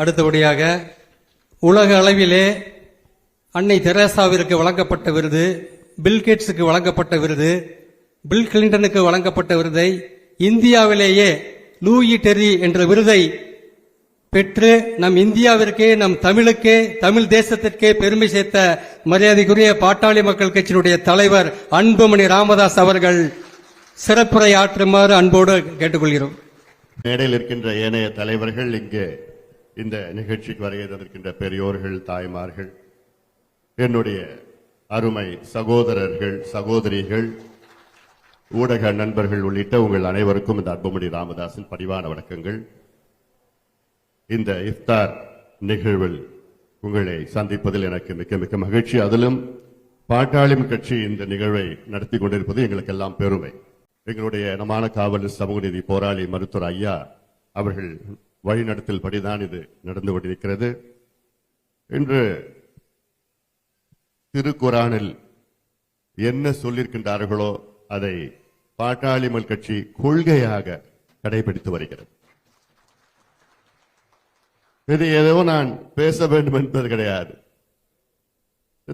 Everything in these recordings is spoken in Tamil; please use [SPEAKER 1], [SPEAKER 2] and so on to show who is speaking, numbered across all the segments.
[SPEAKER 1] அடுத்தபடியாக உலக அளவிலே அன்னை தெரேசாவிற்கு வழங்கப்பட்ட விருது பில்கேட்ஸுக்கு வழங்கப்பட்ட விருது பில் கிளின்டனுக்கு வழங்கப்பட்ட விருதை இந்தியாவிலேயே லூயி டெரி என்ற விருதை பெற்று நம் இந்தியாவிற்கே நம் தமிழுக்கே தமிழ் தேசத்திற்கே பெருமை சேர்த்த மரியாதைக்குரிய பாட்டாளி மக்கள் கட்சியினுடைய தலைவர் அன்புமணி ராமதாஸ் அவர்கள் சிறப்புரை ஆற்றுமாறு அன்போடு கேட்டுக்கொள்கிறோம்.
[SPEAKER 2] மேடையில் இருக்கின்ற ஏனைய தலைவர்கள் இங்கே இந்த நிகழ்ச்சிக்கு வருகை தந்திருக்கின்ற பெரியோர்கள் தாய்மார்கள் என்னுடைய அருமை சகோதரர்கள் சகோதரிகள் ஊடக நண்பர்கள் உள்ளிட்ட உங்கள் அனைவருக்கும் இந்த அன்புமணி ராமதாஸின் பணிவான வணக்கங்கள். இந்த இஃப்தார் நிகழ்வில் உங்களை சந்திப்பதில் எனக்கு மிக்க மிக்க மகிழ்ச்சி. அதிலும் பாட்டாளிம் கட்சி இந்த நிகழ்வை நடத்தி கொண்டிருப்பது எங்களுக்கு எல்லாம் பெருமை. எங்களுடைய நமான காவல் சமூக நீதி போராளி மருத்துவர் ஐயா அவர்கள் வழிநடத்தல் படிதான் இது நடந்து கொண்டிருக்கிறது இன்று திருக்குறானில் என்ன சொல்லியிருக்கின்றார்களோ அதை பாட்டாளிமல் கட்சி கொள்கையாக கடைபிடித்து வருகிறது. இது ஏதோ நான் பேச வேண்டும் என்பது கிடையாது.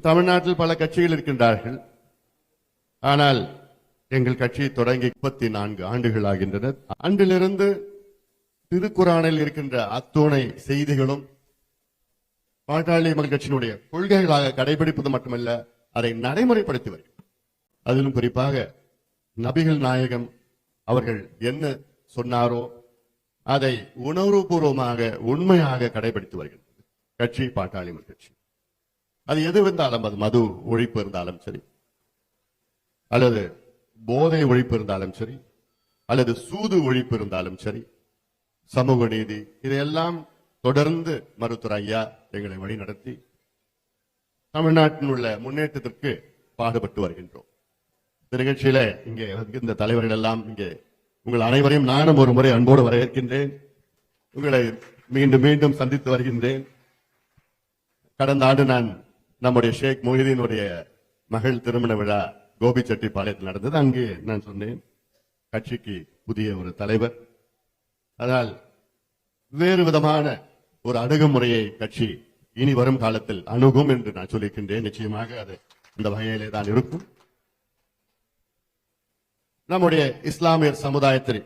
[SPEAKER 2] தமிழ்நாட்டில் பல கட்சிகள் இருக்கின்றார்கள். ஆனால் எங்கள் கட்சி தொடங்கி முப்பத்தி நான்கு ஆண்டுகள் ஆகின்றன. அன்றிலிருந்து திருக்குறானில் இருக்கின்ற அத்துணை செய்திகளும் பாட்டாளி மக்கள் கட்சியினுடைய கொள்கைகளாக கடைபிடிப்பது மட்டுமல்ல அதை நடைமுறைப்படுத்தி வருகிறது. அதிலும் குறிப்பாக நபிகள் நாயகம் அவர்கள் என்ன சொன்னாரோ அதை உணர்வுபூர்வமாக உண்மையாக கடைபிடித்து வருகின்றது. கட்சி பாட்டாளி மக்கள் கட்சி. அது எது இருந்தாலும் அது மது ஒழிப்பு இருந்தாலும் சரி அல்லது போதை ஒழிப்பு இருந்தாலும் சரி அல்லது சூது ஒழிப்பு இருந்தாலும் சரி சமூக நீதி இதையெல்லாம் தொடர்ந்து மருத்துவர் ஐயா எங்களை வழி நடத்தி தமிழ்நாட்டில் உள்ள முன்னேற்றத்திற்கு பாடுபட்டு வருகின்றோம். இந்த நிகழ்ச்சியில இங்கே இந்த தலைவர்கள் எல்லாம் இங்கே உங்கள் அனைவரையும் நானும் ஒரு முறை அன்போடு வரவேற்கின்றேன். உங்களை மீண்டும் மீண்டும் சந்தித்து வருகின்றேன். கடந்த ஆண்டு நான் நம்முடைய ஷேக் மொஹிதீனுடைய மகள் திருமண விழா கோபிச்செட்டிப்பாளையத்தில் நடந்தது. அங்கே நான் சொன்னேன் கட்சிக்கு புதிய ஒரு தலைவர். அதனால் வேறு விதமான ஒரு அணுகுமுறையை கட்சி இனி வரும் காலத்தில் அணுகும் என்று நான் சொல்லியிருக்கின்றேன் நிச்சயமாக அது இந்த வகையிலே தான் இருக்கும். நம்முடைய இஸ்லாமியர் சமுதாயத்தை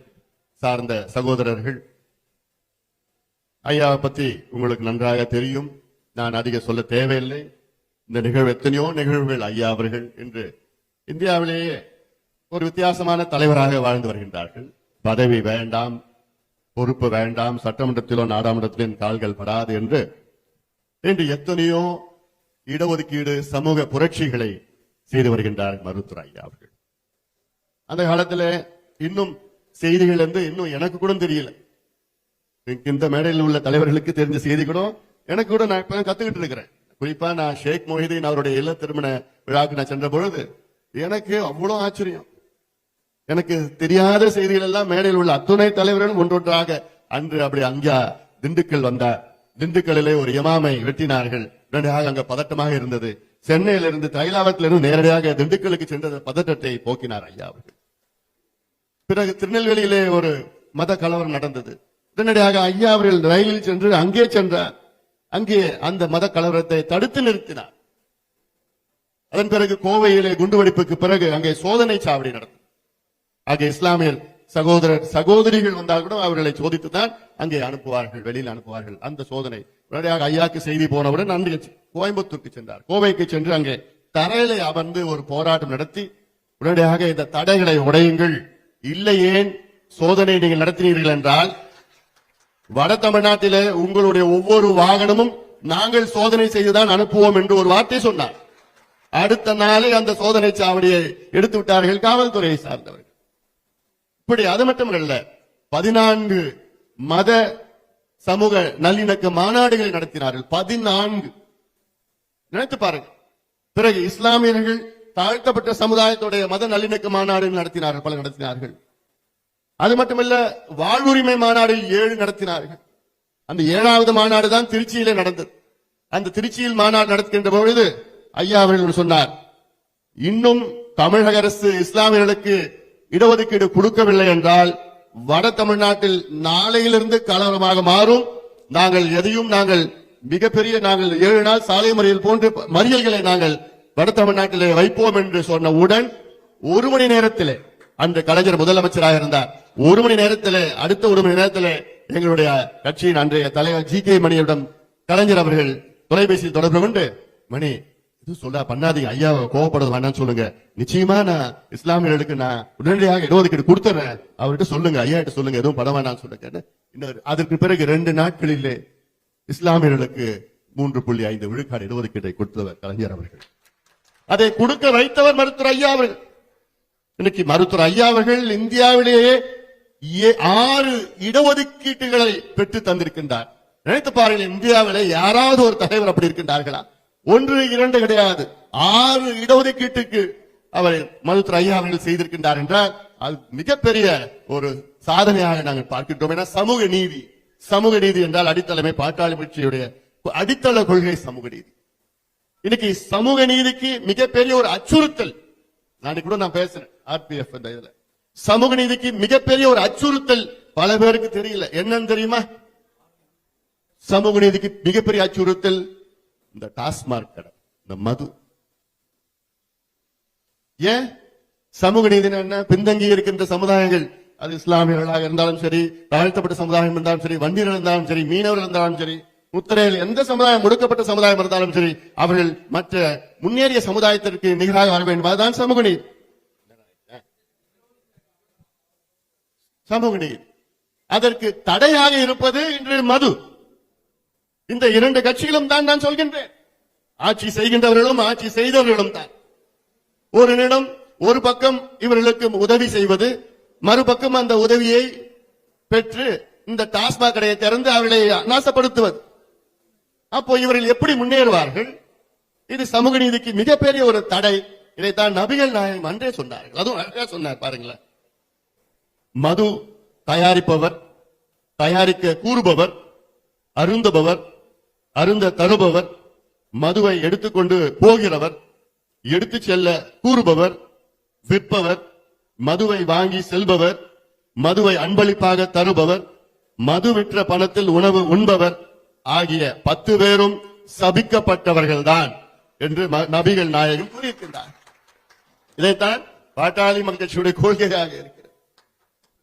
[SPEAKER 2] சார்ந்த சகோதரர்கள் ஐயாவை பத்தி உங்களுக்கு நன்றாக தெரியும். நான் அதிக சொல்ல தேவையில்லை. இந்த நிகழ்வு எத்தனையோ நிகழ்வுகள் ஐயா அவர்கள் என்று இந்தியாவிலேயே ஒரு வித்தியாசமான தலைவராக வாழ்ந்து வருகின்றார்கள். பதவி வேண்டாம் பொறுப்பு வேண்டாம் சட்டமன்றத்திலோ நாடாளுமன்றத்திலோ கால்கள் படாது என்று இன்று எத்தனையோ இடஒதுக்கீடு சமூக புரட்சிகளை செய்து வருகின்றார் மருத்துவர் ஐயா அவர்கள். அந்த காலத்துல இன்னும் செய்திகள் வந்து இன்னும் எனக்கு கூட தெரியல. இந்த மேடையில் உள்ள தலைவர்களுக்கு தெரிஞ்ச செய்தி கூட எனக்கு கூட நான் இப்ப கத்துக்கிட்டு இருக்கிறேன். குறிப்பா நான் ஷேக் மொஹிதீன் அவருடைய இல்ல திருமண விழாவுக்கு நான் சென்ற பொழுது எனக்கு அவ்வளவு ஆச்சரியம். எனக்கு தெரியாத செய்திகள் எல்லாம் மேடையில் உள்ள அத்துணை தலைவர்களும் ஒன்றொன்றாக அன்று அப்படி அங்கே திண்டுக்கல் வந்தார் திண்டுக்கல்லிலே ஒரு இமாமை வெட்டினார்கள். உடனடியாக அங்க பதட்டமாக இருந்தது. சென்னையிலிருந்து தைலாவத்திலிருந்து நேரடியாக திண்டுக்கலுக்கு சென்ற பதட்டத்தை போக்கினார் ஐயா அவர்கள். பிறகு திருநெல்வேலியிலே ஒரு மத கலவரம் நடந்தது. உடனடியாக ஐயா அவர்கள் ரயிலில் சென்று அங்கே சென்றார் அங்கே அந்த மத கலவரத்தை தடுத்து நிறுத்தினார். அதன் பிறகு கோவையிலே குண்டுவெடிப்புக்கு பிறகு அங்கே சோதனை சாவடி நடந்தது. ஆகிய இஸ்லாமியர் சகோதரர் சகோதரிகள் வந்தால் கூட அவர்களை சோதித்துதான் அங்கே அனுப்புவார்கள் வெளியில் அனுப்புவார்கள். அந்த சோதனை. உடனடியாக ஐயாக்கு செய்தி போனவுடன் அன்று கோயம்புத்தூருக்கு சென்றார். கோவைக்கு சென்று அங்கே தரையிலே அமர்ந்து ஒரு போராட்டம் நடத்தி உடனடியாக இந்த தடைகளை உடையுங்கள். இல்லை ஏன் சோதனை நீங்கள் நடத்தினீர்கள் என்றால் வட தமிழ்நாட்டிலே உங்களுடைய ஒவ்வொரு வாகனமும் நாங்கள் சோதனை செய்துதான் அனுப்புவோம் என்று ஒரு வார்த்தை சொன்னார். அடுத்த நாளே அந்த சோதனை சாவடியை எடுத்து விட்டார்கள் காவல்துறையை சார்ந்தவர்கள். இப்படி அது மட்டும் மட்டுமல்ல பதினான்கு மத சமூக நல்லிணக்க மாநாடுகளை நடத்தினார்கள். பதினான்கு. நினைத்து பாருங்க. பிறகு இஸ்லாமியர்கள் தாழ்த்தப்பட்ட சமுதாயத்துடைய மத நல்லிணக்க மாநாடுகள் நடத்தினார்கள் பல நடத்தினார்கள். அது மட்டுமல்ல வாழ்வுரிமை மாநாடில் ஏழு நடத்தினார்கள். அந்த ஏழாவது மாநாடு தான் திருச்சியிலே நடந்தது. அந்த திருச்சியில் மாநாடு நடத்துகின்ற பொழுது ஐயா அவர்கள் சொன்னார் இன்னும் தமிழக அரசு இஸ்லாமியர்களுக்கு இடஒதுக்கீடு கொடுக்கவில்லை என்றால் வட தமிழ்நாட்டில் நாளையிலிருந்து கலவரமாக மாறும். நாங்கள் எதையும் நாங்கள் மிகப்பெரிய நாங்கள் ஏழு நாள் சாலை மறியல் போன்ற மறியல்களை நாங்கள் வட தமிழ்நாட்டிலே வைப்போம் என்று சொன்னவுடன் ஒரு மணி நேரத்திலே அன்று கலைஞர் முதலமைச்சராக இருந்தார். ஒரு மணி நேரத்திலே அடுத்த ஒரு மணி நேரத்திலே எங்களுடைய கட்சியின் அன்றைய தலைவர் ஜி கே மணியிடம் கலைஞர் அவர்கள் தொலைபேசியில் தொடர்பு கொண்டு மணி இது சொல்ல பண்ணாதீங்க. ஐயா கோவப்படுறது வேண்டாம்னு சொல்லுங்க. நிச்சயமா நான் இஸ்லாமியர்களுக்கு நான் உடனடியாக இடஒதுக்கீடு கொடுத்துறேன். அவர்கிட்ட சொல்லுங்க ஐயா கிட்ட சொல்லுங்க எதுவும் பட வேண்டாம்னு சொல்லுங்க இன்னொரு அதற்கு பிறகு ரெண்டு நாட்களிலே இஸ்லாமியர்களுக்கு மூன்று புள்ளி ஐந்து விழுக்காடு இடஒதுக்கீட்டை கொடுத்தவர் கலைஞர் அவர்கள். அதை கொடுக்க வைத்தவர் மருத்துவர் ஐயா அவர்கள். இன்னைக்கு மருத்துவர் ஐயா அவர்கள் இந்தியாவிலேயே ஆறு இடஒதுக்கீட்டுகளை பெற்று தந்திருக்கின்றார். நினைத்து பாருங்கள் இந்தியாவிலே யாராவது ஒரு தலைவர் அப்படி இருக்கின்றார்களா? ஒன்று இரண்டு கிடையாது. ஆறு இடஒதுக்கீட்டுக்கு அவர் மருத்துவர் ஐயா அவர்கள் செய்திருக்கின்றார் என்றால் அது மிகப்பெரிய ஒரு சாதனையாக நாங்கள் பார்க்கின்றோம். என சமூக நீதி சமூக நீதி என்றால் அடித்தளமே பாட்டாளி கட்சியுடைய அடித்தள கொள்கை சமூக நீதி. இன்னைக்கு சமூக நீதிக்கு மிகப்பெரிய ஒரு அச்சுறுத்தல். நான் கூட நான் பேசுறேன் ஆர்பிஎஃப் இந்த இதுல. சமூக நீதிக்கு மிகப்பெரிய ஒரு அச்சுறுத்தல் பல பேருக்கு தெரியல. என்னன்னு தெரியுமா? சமூக நீதிக்கு மிகப்பெரிய அச்சுறுத்தல் இந்த டாஸ்மார்க் கடை இந்த மது. ஏன்? சமூக நீதி என்ன பின்தங்கி இருக்கின்ற சமுதாயங்கள். அது இஸ்லாமியர்களாக இருந்தாலும் சரி தாழ்த்தப்பட்ட சமுதாயம் இருந்தாலும் சரி வண்டியர்கள் இருந்தாலும் சரி மீனவர்கள் இருந்தாலும் சரி முத்திரையில் எந்த சமுதாயம் ஒடுக்கப்பட்ட சமுதாயம் இருந்தாலும் சரி அவர்கள் மற்ற முன்னேறிய சமுதாயத்திற்கு நிகராக வர வேண்டும். அதுதான் சமூக நீதி. சமூக நீதி. அதற்கு தடையாக இருப்பது இன்று மது. இந்த இரண்டு கட்சிகளும் தான் நான் சொல்கின்றேன். ஆட்சி செய்கின்றவர்களும் ஆட்சி செய்தவர்களும் தான். ஒரு நிலம் ஒரு பக்கம் இவர்களுக்கு உதவி செய்வது மறுபக்கம் அந்த உதவியை பெற்று இந்த டாஸ்மாக் கடையை திறந்து அவர்களை நாசப்படுத்துவது அப்போ இவர்கள் எப்படி முன்னேறுவார்கள்? இது சமூக நீதிக்கு மிகப்பெரிய ஒரு தடை. இதைத்தான் நபிகள் நாயகம் அன்றே சொன்னார்கள். அதுவும் அழகா சொன்னார் பாருங்களேன். மது தயாரிப்பவர் தயாரிக்க கூறுபவர் அருந்துபவர் அருந்த தருபவர் மதுவை எடுத்துக்கொண்டு போகிறவர் எடுத்து செல்ல கூறுபவர் விற்பவர் மதுவை வாங்கி செல்பவர் மதுவை அன்பளிப்பாக தருபவர் மது விற்ற பணத்தில் உணவு உண்பவர் ஆகிய பத்து பேரும் சபிக்கப்பட்டவர்கள்தான் என்று ம- நபிகள் நாயகம் கூறியிருக்கின்றார். இதைத்தான் பாட்டாளி மக்கட்சியுடைய கொள்கையாக இருக்கிறது.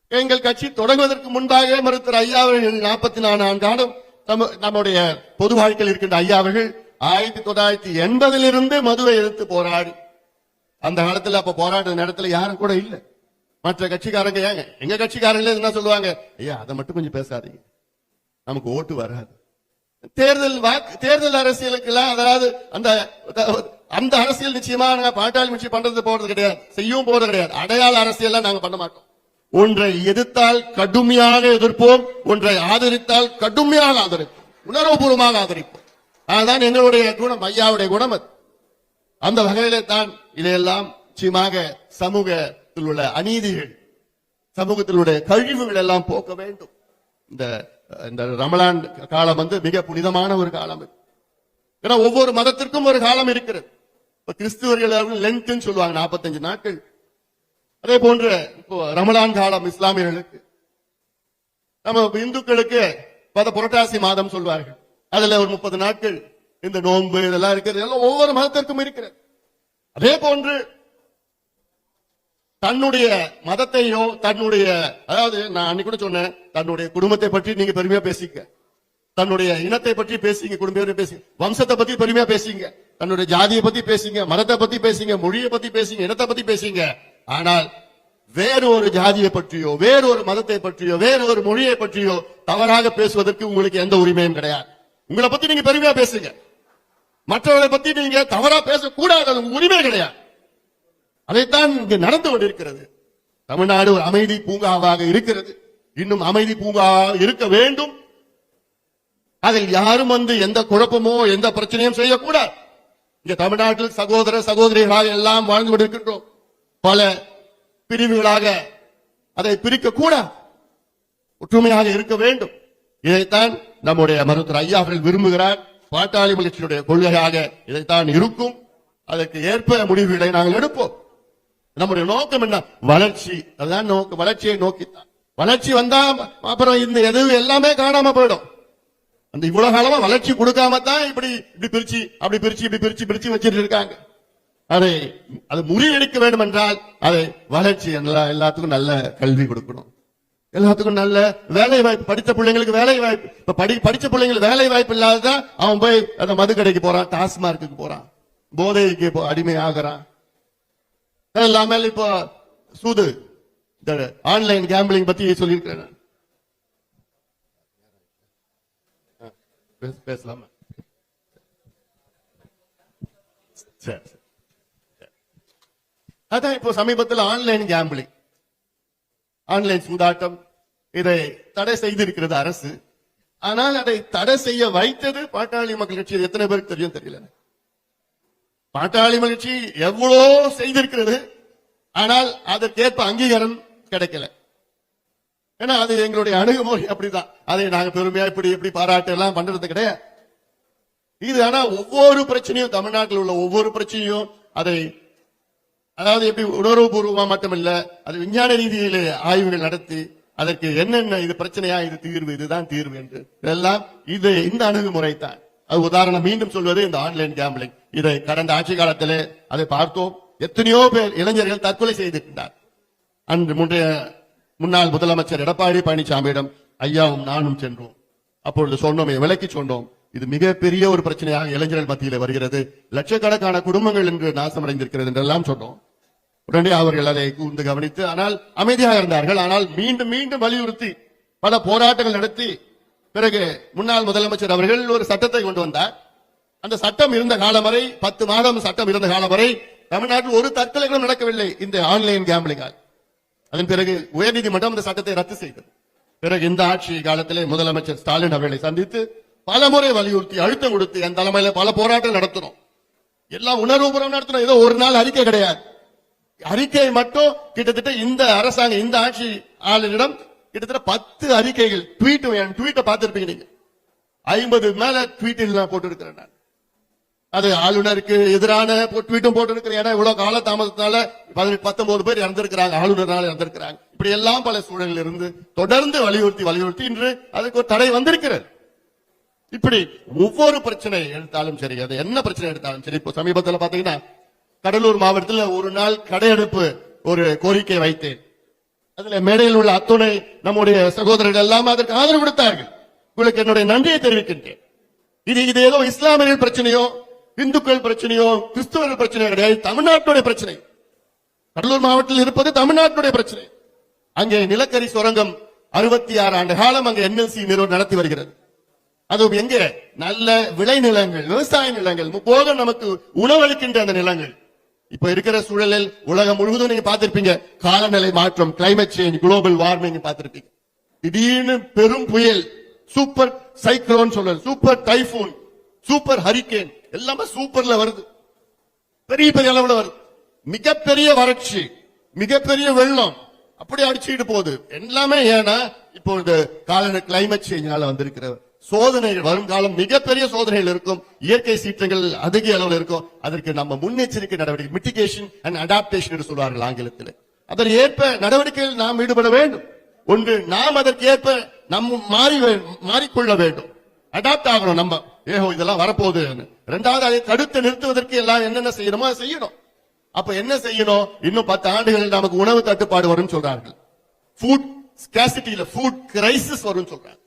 [SPEAKER 2] எங்கள் கட்சி தொடங்குவதற்கு முன்பாக மருத்துவர் ஐயா அவர்கள் நாற்பத்தி நாலு ஆண்டாண்டும் நம்ம நம்முடைய பொது வாழ்க்கையில் இருக்கின்ற ஐயா அவர்கள் ஆயிரத்தி தொள்ளாயிரத்தி எண்பதிலிருந்து மதுவை எதிர்த்து போராடி. அந்த காலத்துல அப்ப போராடுற நேரத்துல யாரும் கூட இல்ல. மற்ற கட்சிக்காரங்க ஏங்க? எங்க கட்சிக்காரங்களே என்ன சொல்லுவாங்க? ஐயா அதை மட்டும் கொஞ்சம் பேசாதீங்க. நமக்கு ஓட்டு வராது. தேர்தல் வாக்கு தேர்தல் அரசியலுக்கு எல்லாம் அதாவது அந்த அந்த அரசியல் நிச்சயமா நாங்க பாட்டாளி கட்சி பண்றது போறது கிடையாது. செய்யவும் போறது கிடையாது. அடையாள அரசியல் நாங்க பண்ண மாட்டோம். ஒன்றை எதிர்த்தால் கடுமையாக எதிர்ப்போம் ஒன்றை ஆதரித்தால் கடுமையாக ஆதரிப்போம் உணர்வுபூர்வமாக ஆதரிப்போம். அதுதான் எங்களுடைய குணம் ஐயாவுடைய குணம் அது. அந்த வகையிலே தான் இதையெல்லாம் நிச்சயமாக சமூகத்தில் உள்ள அநீதிகள் சமூகத்தில் உள்ள கழிவுகள் எல்லாம் போக்க வேண்டும். இந்த இந்த ரமலான் காலம் வந்து மிக புனிதமான ஒரு காலம் ஏன்னா ஒவ்வொரு மதத்திற்கும் ஒரு காலம் இருக்கிறது. இப்ப கிறிஸ்துவர்கள் லென்த்னு சொல்லுவாங்க 45 நாட்கள். அதே போன்று இப்போ ரமலான் காலம் இஸ்லாமியர்களுக்கு நம்ம இந்துக்களுக்கு பத புரட்டாசி மாதம் சொல்வார்கள். அதுல ஒரு முப்பது நாட்கள் இந்த நோன்பு இதெல்லாம் இருக்கிறது எல்லாம் ஒவ்வொரு மதத்திற்கும் இருக்கிறது. அதே போன்று தன்னுடைய மதத்தையோ தன்னுடைய அதாவது நான் அன்னைக்கு கூட சொன்னேன் தன்னுடைய குடும்பத்தை பற்றி நீங்க பெருமையா பேசிக்க தன்னுடைய இனத்தை பற்றி பேசிங்க குடும்பத்தை பேசிங்க வம்சத்தை பத்தி பெருமையா பேசிங்க தன்னுடைய ஜாதியை பத்தி பேசிங்க மதத்தை பத்தி பேசிங்க மொழியை பத்தி பேசிங்க இனத்தை பத்தி பேசிங்க ஆனால் வேறு ஒரு ஜாதியை பற்றியோ வேறு ஒரு மதத்தை பற்றியோ வேறு ஒரு மொழியை பற்றியோ தவறாக பேசுவதற்கு உங்களுக்கு எந்த உரிமையும் கிடையாது. உங்களை பத்தி நீங்க பெருமையா பேசுங்க. மற்றவர்களை பத்தி நீங்க தவறா பேசக்கூடாது அது உரிமை கிடையாது. அதைத்தான் இங்கு நடந்து கொண்டிருக்கிறது. தமிழ்நாடு ஒரு அமைதி பூங்காவாக இருக்கிறது. இன்னும் அமைதி பூங்காவாக இருக்க வேண்டும். அதில் யாரும் வந்து எந்த குழப்பமோ எந்த பிரச்சனையும் செய்யக்கூடாது. இங்க தமிழ்நாட்டில் சகோதர சகோதரிகளாக எல்லாம் வாழ்ந்து கொண்டிருக்கின்றோம். பல பிரிவுகளாக அதை பிரிக்க கூடாது ஒற்றுமையாக இருக்க வேண்டும். இதைத்தான் நம்முடைய மருத்துவர் ஐயா அவர்கள் விரும்புகிறார். பாட்டாளி மகிழ்ச்சியுடைய கொள்கையாக இதைத்தான் இருக்கும். அதற்கு ஏற்ப முடிவுகளை நாங்கள் எடுப்போம். நம்முடைய நோக்கம் என்ன? வளர்ச்சி. அதுதான் நோக்கம் வளர்ச்சியை நோக்கித்தான். வளர்ச்சி வந்தா அப்புறம் இந்த எதுவும் எல்லாமே காணாம போயிடும். அந்த இவ்வளவு காலமா வளர்ச்சி கொடுக்காம தான் இப்படி இப்படி பிரிச்சு அப்படி பிரிச்சு இப்படி பிரிச்சு பிரிச்சு வச்சிட்டு இருக்காங்க. அதை அது முறியடிக்க வேண்டும் என்றால் அதை வளர்ச்சி எல்லாத்துக்கும் நல்ல கல்வி கொடுக்கணும். எல்லாத்துக்கும் நல்ல வேலை வாய்ப்பு படித்த பிள்ளைங்களுக்கு வேலை வாய்ப்பு இப்ப படி படிச்ச பிள்ளைங்களுக்கு வேலை வாய்ப்பு இல்லாததான் அவன் போய் அந்த மது கடைக்கு போறான் டாஸ்மார்க்கு போறான் போதைக்கு இப்போ அடிமை ஆகிறான் அது இல்லாமல் இப்போ சூது இந்த ஆன்லைன் கேம்பிளிங் பத்தி சொல்லியிருக்கிறேன் ஆ, பேசலாமா? சரி சரி. அதான் இப்போ சமீபத்தில் ஆன்லைன் கேம்பிளிங் ஆன்லைன் சூதாட்டம். இதை தடை செய்திருக்கிறது அரசு. ஆனால் அதை தடை செய்ய வைத்தது பாட்டாளி மக்கள் கட்சி. எத்தனை பேருக்கு தெரியும் தெரியல. பாட்டாளி மகிழ்ச்சி எவ்வளோ செய்திருக்கிறது. ஆனால் அதற்கேற்ப அங்கீகாரம் கிடைக்கல. ஏன்னா அது எங்களுடைய அணுகுமுறை அப்படிதான். அதை நாங்க பெருமையா இப்படி இப்படி பாராட்டு எல்லாம் பண்றது கிடையாது. இது ஆனா ஒவ்வொரு பிரச்சனையும் தமிழ்நாட்டில் உள்ள ஒவ்வொரு பிரச்சனையும் அதை அதாவது எப்படி உணர்வுபூர்வமா மட்டுமல்ல அது விஞ்ஞான ரீதியிலே ஆய்வுகள் நடத்தி அதற்கு என்னென்ன இது பிரச்சனையா இது தீர்வு இதுதான் தீர்வு என்று. இதெல்லாம் இது இந்த அணுகுமுறை தான் அது உதாரணம் மீண்டும் சொல்வது இந்த ஆன்லைன் கேம்பிளிங். இதை கடந்த ஆட்சி காலத்திலே அதை பார்த்தோம். எத்தனையோ பேர் இளைஞர்கள் தற்கொலை செய்திருந்தார் அன்று முன்றைய முன்னாள் முதலமைச்சர் எடப்பாடி பழனிசாமியிடம் ஐயாவும் நானும் சென்றோம். அப்பொழுது சொன்னோமே விலக்கி சொன்னோம். இது மிகப்பெரிய ஒரு பிரச்சனையாக இளைஞர்கள் மத்தியில் வருகிறது. லட்சக்கணக்கான குடும்பங்கள் என்று நாசமடைந்திருக்கிறது என்றெல்லாம் சொன்னோம். உடனே அவர்கள் அதை கூர்ந்து கவனித்து ஆனால் அமைதியாக இருந்தார்கள். ஆனால் மீண்டும் மீண்டும் வலியுறுத்தி பல போராட்டங்கள் நடத்தி பிறகு முன்னாள் முதலமைச்சர் அவர்கள் ஒரு சட்டத்தை கொண்டு வந்தார். அந்த சட்டம் இருந்த காலம் வரை பத்து மாதம் சட்டம் இருந்த காலம் வரை தமிழ்நாட்டில் ஒரு தற்கொலைகளும் நடக்கவில்லை இந்த ஆன்லைன் கேம்பிளிங்கால் அதன் பிறகு உயர்நீதிமன்றம் அந்த சட்டத்தை ரத்து செய்தது. பிறகு இந்த ஆட்சி காலத்திலே முதலமைச்சர் ஸ்டாலின் அவர்களை சந்தித்து பல முறை வலியுறுத்தி அழுத்தம் கொடுத்து என் தலைமையில பல போராட்டம் நடத்தணும் எல்லாம் உணர்வுபூர்வம் நடத்தினோம். ஏதோ ஒரு நாள் அறிக்கை கிடையாது. அறிக்கை மட்டும் கிட்டத்தட்ட இந்த அரசாங்கம் இந்த ஆட்சி ஆளுநரிடம் கிட்டத்தட்ட பத்து அறிக்கைகள் ட்வீட் என் ட்வீட்டை பார்த்திருப்பீங்க நீங்க. ஐம்பது மேல ட்வீட்டில் நான் போட்டிருக்கிறேன் நான். அது ஆளுநருக்கு எதிரான ட்வீட்டும் போட்டிருக்கிறேன். ஏன்னா இவ்வளவு கால தாமதத்தினால பதினெட்டு பத்தொன்பது பேர் இறந்திருக்கிறாங்க. ஆளுநரால் இறந்திருக்கிறாங்க. இப்படி எல்லாம் பல சூழலில் இருந்து தொடர்ந்து வலியுறுத்தி வலியுறுத்தி இன்று அதுக்கு ஒரு தடை வந்திருக்கிறது. இப்படி ஒவ்வொரு பிரச்சனை எடுத்தாலும் சரி அது என்ன பிரச்சனை எடுத்தாலும் சரி இப்போ சமீபத்தில் பாத்தீங்கன்னா கடலூர் மாவட்டத்தில் ஒரு நாள் கடையெடுப்பு ஒரு கோரிக்கை வைத்தேன். அதுல மேடையில் உள்ள அத்துணை நம்முடைய சகோதரர்கள் எல்லாம் அதற்கு ஆதரவு கொடுத்தார்கள். உங்களுக்கு என்னுடைய நன்றியை தெரிவிக்கின்றேன். இது இது ஏதோ இஸ்லாமியர்கள் பிரச்சனையோ இந்துக்கள் பிரச்சனையோ கிறிஸ்துவர்கள் பிரச்சனையோ கிடையாது. தமிழ்நாட்டுடைய பிரச்சனை. கடலூர் மாவட்டத்தில் இருப்பது தமிழ்நாட்டுடைய பிரச்சனை. அங்கே நிலக்கரி சுரங்கம் அறுபத்தி ஆறு ஆண்டு காலம் அங்கே என்எல்சி நிறுவனம் நடத்தி வருகிறது. அதுவும் எங்க? நல்ல விளைநிலங்கள் விவசாய நிலங்கள் போக நமக்கு உணவளிக்கின்ற அந்த நிலங்கள். இப்ப இருக்கிற சூழலில் உலகம் முழுவதும் நீங்க பார்த்திருப்பீங்க. காலநிலை மாற்றம் கிளைமேட் சேஞ்ச் குளோபல் வார்மிங் பார்த்திருப்பீங்க. திடீர்னு பெரும் புயல் சூப்பர் சைக்ளோன் சொல்றது சூப்பர் டைபூன் சூப்பர் ஹரிகேன் எல்லாமே சூப்பர்ல வருது. பெரிய பெரிய அளவுல வருது. மிகப்பெரிய வறட்சி மிகப்பெரிய வெள்ளம் அப்படி அடிச்சுட்டு போகுது. எல்லாமே ஏன்னா இப்போ இந்த காலநிலை கிளைமேட் சேஞ்சால வந்திருக்கிற சோதனைகள் வருங்காலம் மிகப்பெரிய சோதனைகள் இருக்கும். இயற்கை சீற்றங்கள் அதிக அளவில் இருக்கும். அதற்கு நம்ம முன்னெச்சரிக்கை நடவடிக்கை மிட்டிகேஷன் அண்ட் அடாப்டேஷன் என்று சொல்வார்கள் ஆங்கிலத்தில். அதற்கு ஏற்ப நடவடிக்கையில் நாம் ஈடுபட வேண்டும். ஒன்று நாம் அதற்கு ஏற்ப நம்ம மாறி மாறிக்கொள்ள வேண்டும். அடாப்ட் ஆகணும் நம்ம. ஏஹோ இதெல்லாம் வரப்போகுது. ரெண்டாவது அதை தடுத்து நிறுத்துவதற்கு எல்லாம் என்னென்ன செய்யணுமோ அதை செய்யணும். அப்ப என்ன செய்யணும்? இன்னும் பத்து ஆண்டுகளில் நமக்கு உணவு தட்டுப்பாடு வரும்னு சொல்றார்கள். ஃபுட் ஸ்கேசிட்டியில ஃபுட் கிரைசிஸ் வரும்னு சொல்றாங்க.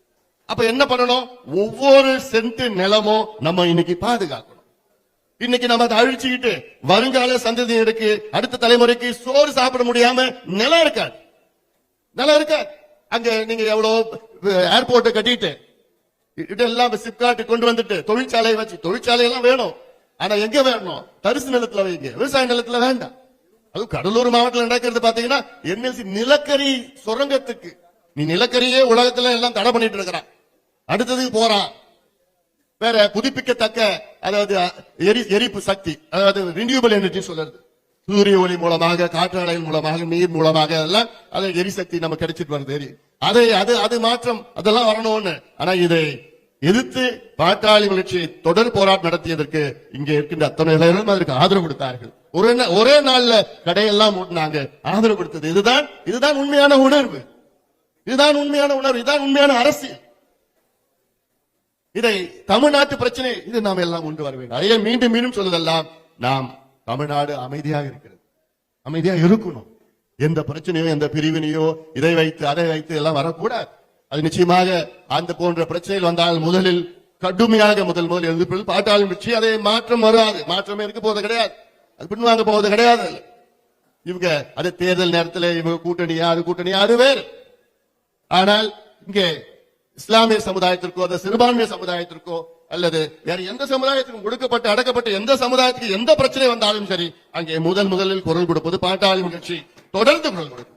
[SPEAKER 2] அப்ப என்ன பண்ணணும்? ஒவ்வொரு சென்ட் நிலமும் நம்ம இன்னைக்கு பாதுகாக்கணும். இன்னைக்கு நம்ம அதை அழிச்சுக்கிட்டு வருங்கால சந்ததியினருக்கு அடுத்த தலைமுறைக்கு சோறு சாப்பிட முடியாம நிலம் இருக்காது. நிலம் இருக்காது. அங்க நீங்க எவ்வளவு ஏர்போர்ட்டை கட்டிட்டு இதெல்லாம் சிப்காட் கொண்டு வந்துட்டு தொழிற்சாலையை வச்சு தொழிற்சாலை எல்லாம் வேணும். ஆனா எங்க வேணும்? தரிசு நிலத்துல வைங்க. விவசாய நிலத்துல வேண்டாம். அது கடலூர் மாவட்டத்தில் நடக்கிறது பாத்தீங்கன்னா என்எல்சி நிலக்கரி சுரங்கத்துக்கு. நீ நிலக்கரியே உலகத்துல எல்லாம் தடை பண்ணிட்டு இருக்கிறான். அடுத்ததுக்கு போறான் வேற புதுப்பிக்கத்தக்க அதாவது எரி எரிப்பு சக்தி அதாவது ரினியூபிள் எனர்ஜி சொல்றது. சூரிய ஒளி மூலமாக காற்றாடைகள் மூலமாக நீர் மூலமாக எல்லாம் அது எரிசக்தி நம்ம கிடைச்சிட்டு வருது எரி. அதை அது அது மாற்றம் அதெல்லாம் வரணும்னு. ஆனா இதை எதிர்த்து பாட்டாளி வளர்ச்சியை தொடர் போராட்டம் நடத்தியதற்கு இங்கே இருக்கின்ற அத்தனை இளைஞர்களும் அதற்கு ஆதரவு கொடுத்தார்கள். ஒரே ஒரே நாள்ல கடையெல்லாம் மூட்டினாங்க ஆதரவு கொடுத்தது. இதுதான் இதுதான் உண்மையான உணர்வு. இதுதான் உண்மையான உணர்வு. இதுதான் உண்மையான அரசியல். இதை தமிழ்நாட்டு பிரச்சனை இது நாம் எல்லாம் கொண்டு வர வேண்டும். அதையே மீண்டும் மீண்டும் சொல்வதெல்லாம் நாம் தமிழ்நாடு அமைதியாக இருக்கிறது. அமைதியா இருக்கணும். எந்த பிரச்சனையோ எந்த பிரிவினையோ இதை வைத்து அதை வைத்து எல்லாம் வரக்கூடாது. அது நிச்சயமாக அந்த போன்ற பிரச்சனைகள் வந்தால் முதலில் கடுமையாக முதல் முதல் எதிர்ப்பு பாட்டாளி கட்சி அதை மாற்றம் வராது. மாற்றமே இருக்க போவது கிடையாது. அது பின்வாங்க போவது கிடையாது. இவங்க அது தேர்தல் நேரத்தில் இவங்க கூட்டணியா அது கூட்டணியா அது வேறு. ஆனால் இங்கே இஸ்லாமிய சமுதாயத்திற்கோ அல்லது சிறுபான்மை சமுதாயத்திற்கோ அல்லது வேற எந்த சமுதாயத்திற்கும் கொடுக்கப்பட்டு அடக்கப்பட்ட எந்த சமுதாயத்துக்கு எந்த பிரச்சனை வந்தாலும் சரி அங்கே முதல் முதலில் குரல் கொடுப்பது பாட்டாளி கட்சி தொடர்ந்து குரல் கொடுக்கும்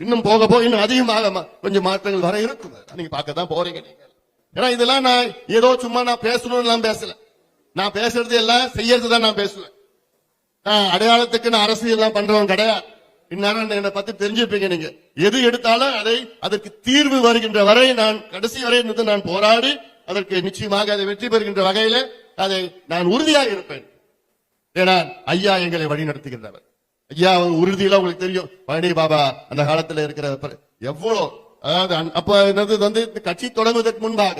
[SPEAKER 2] இன்னும் போக போக இன்னும் அதிகமாக கொஞ்சம் மாற்றங்கள் வர இருக்கும். நீங்க பார்க்க தான் போறீங்க நீங்க ஏன்னா இதெல்லாம் நான் ஏதோ சும்மா நான் பேசணும்னு எல்லாம் பேசல. நான் பேசுறது எல்லாம் செய்யறது தான் நான் பேசுவேன். நான் அடையாளத்துக்கு நான் அரசியல் எல்லாம் பண்றவன் கிடையாது. இந்நேரம் என்னை பத்தி தெரிஞ்சிருப்பீங்க நீங்க. எது எடுத்தாலும் அதை அதற்கு தீர்வு வருகின்ற வரை நான் கடைசி வரை இருந்து நான் போராடி அதற்கு நிச்சயமாக அதை வெற்றி பெறுகின்ற வகையில அதை நான் உறுதியாக இருப்பேன். ஏன்னா ஐயா எங்களை வழி நடத்துகின்றவர் ஐயா அவர் உறுதியில உங்களுக்கு தெரியும். பழனி பாபா அந்த காலத்துல இருக்கிற எவ்வளவு அதாவது அப்ப என்னது வந்து இந்த கட்சி தொடங்குவதற்கு முன்பாக.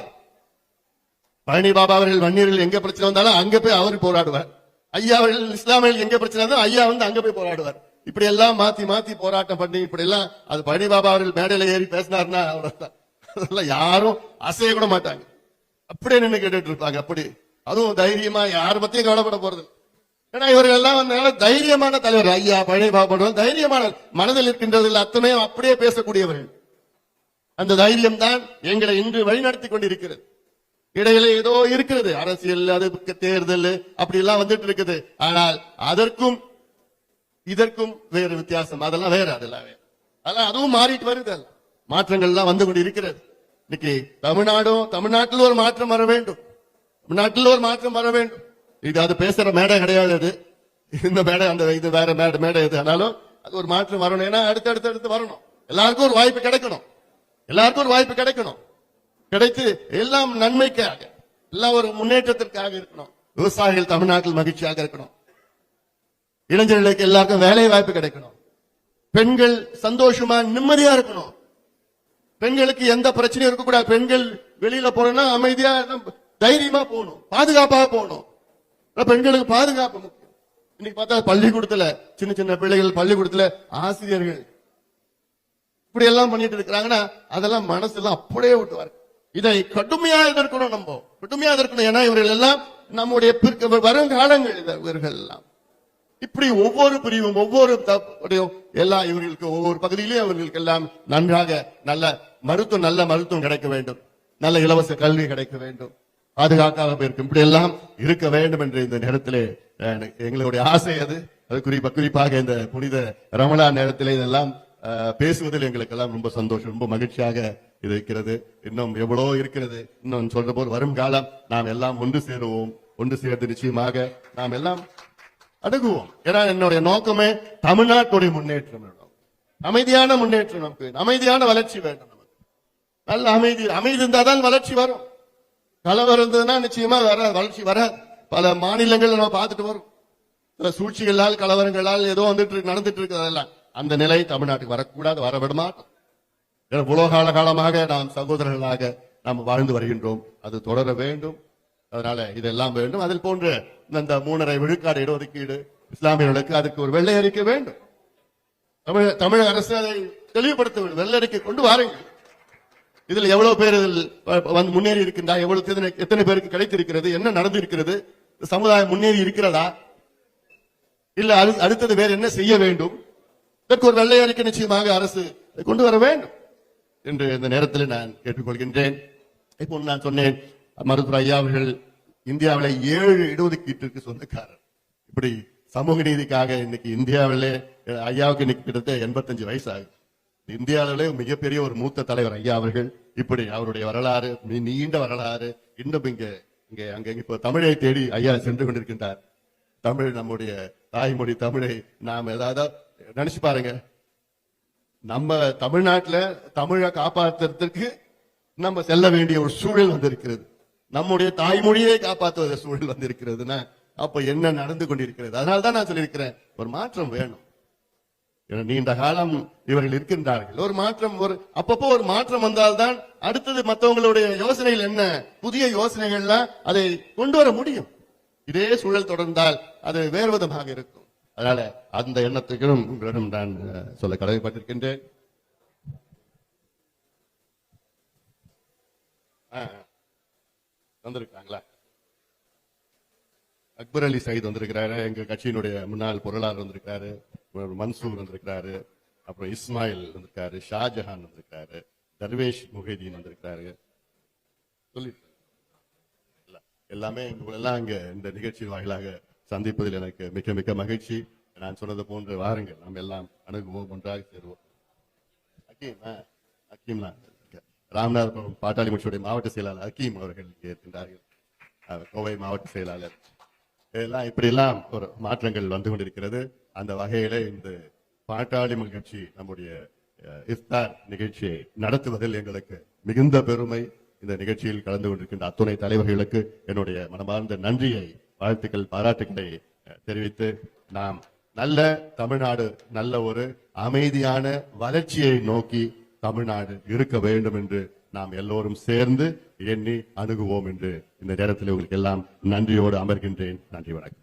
[SPEAKER 2] பழனி பாபா அவர்கள் வன்னியர்கள் எங்க பிரச்சனை வந்தாலும் அங்க போய் அவர் போராடுவார். ஐயா அவர்கள் இஸ்லாமியர்கள் எங்க பிரச்சனை வந்தாலும் ஐயா வந்து அங்க போய் போராடுவார். இப்படி எல்லாம் மாத்தி மாத்தி போராட்டம் பண்ணி இப்படி எல்லாம் அது பழனி பாபா அவர்கள் மேடையில ஏறி பேசினாருன்னா அதெல்லாம் யாரும் அசைய கூட மாட்டாங்க. அப்படியே நின்னு கேட்டுட்டு இருப்பாங்க அப்படி. அதுவும் தைரியமா யார பத்தியும் கவலைப்பட போறது ஏன்னா இவர்கள் எல்லாம் வந்தனால தைரியமான தலைவர். ஐயா பழனி பாபா தைரியமான மனதில் இருக்கின்றதில் அத்தனையும் அப்படியே பேசக்கூடியவர்கள். அந்த தைரியம் தான் எங்களை இன்று வழிநடத்தி கொண்டிருக்கிறது. இடையில ஏதோ இருக்கிறது. அரசியல் அது தேர்தல் அப்படி எல்லாம் வந்துட்டு இருக்குது. ஆனால் அதற்கும் இதற்கும் வேறு வித்தியாசம். அதெல்லாம் வேற அதெல்லாம் வேற. அதெல்லாம் அதுவும் மாறிட்டு வருது மாற்றங்கள் எல்லாம் வந்து கொண்டு இருக்கிறது. இன்னைக்கு தமிழ்நாடும் தமிழ்நாட்டில் ஒரு மாற்றம் வர வேண்டும். தமிழ்நாட்டில் ஒரு மாற்றம் வர வேண்டும். இது அது பேசுற மேடை கிடையாது அது. இந்த மேடை அந்த இது வேற மேடை மேடை இது ஆனாலும் அது ஒரு மாற்றம் வரணும். ஏன்னா அடுத்து அடுத்து அடுத்து வரணும். எல்லாருக்கும் ஒரு வாய்ப்பு கிடைக்கணும். எல்லாருக்கும் ஒரு வாய்ப்பு கிடைக்கணும். கிடைத்து எல்லாம் நன்மைக்காக எல்லாம் ஒரு முன்னேற்றத்திற்காக இருக்கணும். விவசாயிகள் தமிழ்நாட்டில் மகிழ்ச்சியாக இருக்கணும். இளைஞர்களுக்கு எல்லாருக்கும் வேலை வாய்ப்பு கிடைக்கணும். பெண்கள் சந்தோஷமா நிம்மதியா இருக்கணும். பெண்களுக்கு எந்த பிரச்சனையும் இருக்கக்கூடாது. பெண்கள் வெளியில போறோம்னா அமைதியா தைரியமா போகணும். பாதுகாப்பாக போகணும். பெண்களுக்கு பாதுகாப்பு முக்கியம். இன்னைக்கு பார்த்தா பள்ளிக்கூடத்துல சின்ன சின்ன பிள்ளைகள் பள்ளிக்கூடத்துல ஆசிரியர்கள் இப்படி எல்லாம் பண்ணிட்டு இருக்கிறாங்கன்னா அதெல்லாம் மனசுல அப்படியே விட்டுவாரு இதை கடுமையா எதிர்க்கணும் நம்ம. கடுமையா எதிர்க்கணும். ஏன்னா இவர்கள் எல்லாம் நம்முடைய பிற்க வருங்காலங்கள் இது- இவர்கள் எல்லாம். இப்படி ஒவ்வொரு பிரிவும் ஒவ்வொரு தப்புடையும் எல்லாம் இவர்களுக்கு ஒவ்வொரு பகுதியிலும் அவர்களுக்கு எல்லாம் நன்றாக நல்ல மருத்துவம் நல்ல மருத்துவம் கிடைக்க வேண்டும். நல்ல இலவச கல்வி கிடைக்க வேண்டும். பாதுகாக்காக இருக்கும் இப்படி எல்லாம் இருக்க வேண்டும் என்று இந்த நேரத்திலே எங்களுடைய ஆசை அது. அது குறிப்பா குறிப்பாக இந்த புனித ரமணா நேரத்திலே இதெல்லாம் அஹ், பேசுவதில் எங்களுக்கு எல்லாம் ரொம்ப சந்தோஷம். ரொம்ப மகிழ்ச்சியாக இது இருக்கிறது. இன்னும் எவ்வளோ இருக்கிறது. இன்னும் சொல்ற போது வரும் காலம். நாம் எல்லாம் ஒன்று சேருவோம். ஒன்று சேர்ந்து நிச்சயமாக நாம் எல்லாம் அணுகுவோம் ஏன்னா என்னுடைய நோக்கமே தமிழ்நாட்டுடைய முன்னேற்றம் அமைதியான முன்னேற்றம் நமக்கு அமைதியான வளர்ச்சி வேண்டும் நமக்கு. நல்ல அமைதி அமைதி இருந்தாதான் வளர்ச்சி வரும். கலவரம் இருந்ததுன்னா நிச்சயமா வர வளர்ச்சி வராது. பல மாநிலங்கள் நம்ம பார்த்துட்டு வரோம். சில சூழ்ச்சிகளால் கலவரங்களால் ஏதோ வந்துட்டு இருக்கு, நடந்துட்டு இருக்கிறதெல்லாம் அந்த நிலை தமிழ்நாட்டுக்கு வரக்கூடாது வர விட மாட்டோம். ஏன்னா காலமாக நாம் சகோதரர்களாக நாம் வாழ்ந்து வருகின்றோம். அது தொடர வேண்டும். அதனால இதெல்லாம் வேண்டும். அதில் போன்ற இந்த மூணரை விழுக்காடு இடஒதுக்கீடு இஸ்லாமியர்களுக்கு அதுக்கு ஒரு வெள்ளை அறிக்கை வேண்டும். தமிழ் தமிழக அரசு அதை தெளிவுபடுத்த வேண்டும் வெள்ளை அறிக்கை கொண்டு வாருங்கள். இதில் எவ்வளவு பேர் இதில் வந்து முன்னேறி இருக்கின்றா? எவ்வளவு எத்தனை- எத்தனை பேருக்கு கிடைத்திருக்கிறது? என்ன நடந்திருக்கிறது? சமுதாயம் முன்னேறி இருக்கிறதா? இல்ல அடு- அடுத்தது வேற என்ன செய்ய வேண்டும்? இதற்கு ஒரு வெள்ளை அறிக்கை நிச்சயமாக அரசு கொண்டு வர வேண்டும் என்று இந்த நேரத்தில் நான் கேட்டுக்கொள்கின்றேன். இப்போ நான் சொன்னேன் மருத்துவர் ஐயா அவர்கள் இந்தியாவில் ஏழு இடஒதுக்கீட்டிற்கு சொந்தக்காரர். இப்படி சமூக நீதிக்காக இன்னைக்கு இந்தியாவிலே ஐயாவுக்கு இன்னைக்கு கிட்டத்தட்ட எண்பத்தஞ்சு வயசு ஆகுது இந்தியாவிலே மிகப்பெரிய ஒரு மூத்த தலைவர் ஐயா அவர்கள் இப்படி அவருடைய வரலாறு நீண்ட வரலாறு இன்னும் இங்க இங்க அங்க இப்போ தமிழை தேடி ஐயா சென்று கொண்டிருக்கின்றார். தமிழ் நம்முடைய தாய்மொழி தமிழை நாம் ஏதாவது நினைச்சு பாருங்க. நம்ம தமிழ்நாட்டுல தமிழை காப்பாற்றுறதுக்கு நம்ம செல்ல வேண்டிய ஒரு சூழல் வந்திருக்கிறது. நம்முடைய தாய்மொழியை காப்பாற்றுவத சூழல் வந்திருக்கிறதுன்னா அப்ப என்ன நடந்து கொண்டிருக்கிறது? அதனால தான் நான் சொல்லியிருக்கிறேன் ஒரு மாற்றம் வேணும். ஏன்னா நீண்ட காலம் இவர்கள் இருக்கின்றார்கள். ஒரு மாற்றம் ஒரு அப்பப்போ ஒரு மாற்றம் வந்தால்தான் அடுத்தது மற்றவங்களுடைய யோசனைகள் என்ன? புதிய யோசனைகள்லாம் அதை கொண்டு வர முடியும். இதே சூழல் தொடர்ந்தால் அது வேறு விதமாக இருக்கும். அதனால அந்த எண்ணத்துக்கும் உங்களிடம் நான் சொல்ல கடமைப்பட்டிருக்கின்றேன். வந்திருக்காங்களா? அக்பர் அலி சயித் வந்திருக்கிறாரு. எங்க கட்சியினுடைய முன்னாள் பொருளாளர் வந்திருக்காரு மன்சூர் வந்திருக்கிறாரு. அப்புறம் இஸ்மாயில் வந்திருக்காரு. ஷாஜஹான் வந்திருக்காரு தர்வேஷ் முஹிதீன் வந்திருக்காரு சொல்லி எல்லாமே எல்லாம் இங்க இந்த நிகழ்ச்சி வாயிலாக சந்திப்பதில் எனக்கு மிக மிக்க மகிழ்ச்சி. நான் சொன்னது போன்று வாருங்கள். நாம் எல்லாம் அணுகுவோம் ஒன்றாக சேருவோம். அக்கீம் அக்கீம்லாம் ராமநாதபுரம் பாட்டாளி கட்சியுடைய மாவட்ட செயலாளர் அக்கீம் அவர்கள் இங்கே இருக்கின்றார்கள் கோவை மாவட்ட செயலாளர். இதெல்லாம் இப்படியெல்லாம் ஒரு மாற்றங்கள் வந்து கொண்டிருக்கிறது. அந்த வகையில இந்த பாட்டாளி கட்சி நம்முடைய அஹ், இஃப்தார் நிகழ்ச்சியை நடத்துவதில் எங்களுக்கு மிகுந்த பெருமை. இந்த நிகழ்ச்சியில் கலந்து கொண்டிருக்கின்ற அத்துணை தலைவர்களுக்கு என்னுடைய மனமார்ந்த நன்றியை வாழ்த்துக்கள் பாராட்டுக்களை அஹ், தெரிவித்து நாம் நல்ல தமிழ்நாடு நல்ல ஒரு அமைதியான வளர்ச்சியை நோக்கி தமிழ்நாடு இருக்க வேண்டும் என்று நாம் எல்லோரும் சேர்ந்து எண்ணி அணுகுவோம் என்று இந்த நேரத்தில் உங்களுக்கு எல்லாம் நன்றியோடு அமர்கின்றேன். நன்றி வணக்கம்.